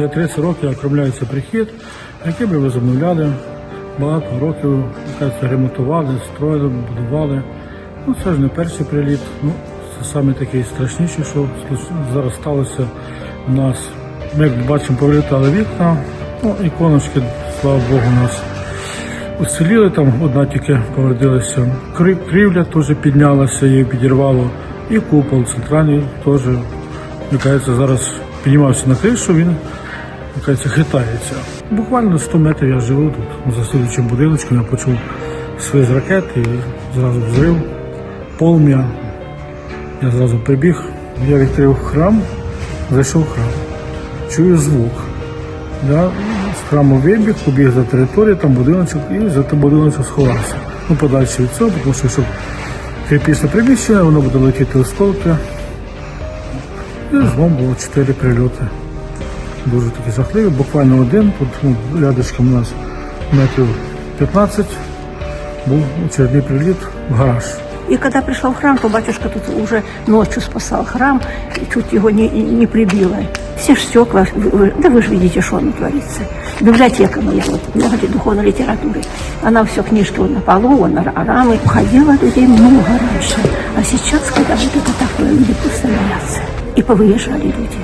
Я 30 років окромляється прихід, який ми возобновляли. Багато років кажеться, ремонтували, строїли, будували. Ну, це ж не перший приліт. Ну, це саме такий страшніший, що зараз сталося у нас. Ми, як бачимо, повилітали вікна, ну, іконочки, слава Богу, у нас уціліли, там одна тільки. Крив- Крівля теж піднялася, її підірвало. І купол центральний теж, мені кажеться, зараз піднімався на кришу, він кажеться, хитається. Буквально 100 метрів я живу тут, за слідчим будиночком, я почув свист з ракети і зразу взрив, полум'я. Я зразу прибіг, я відкрив храм, зайшов в храм. Чую звук. Я з храму вибіг, побіг за територію, там будиночок і за тим будиночок сховався. Ну, подальше від цього, тому що якщо кріпісне приміщення, воно буде летіти осколки. І знову було чотири прильоти Дуже такі жахливі. Буквально один, тут ну, рядочком у нас метрів 15 був очередний приліт в гараж. И когда пришла в храм, то батюшка тут уже ночью спасал храм, и чуть его не, не прибило. Все ж стекла, вы- вы- да вы же видите, что оно творится. Библиотека моя, вот, много ли духовной литературы. Она все книжки вот на полу, вот на ра- рамы. Уходило людей много раньше. А сейчас, когда вот это такое, люди просто боятся. И повыезжали люди.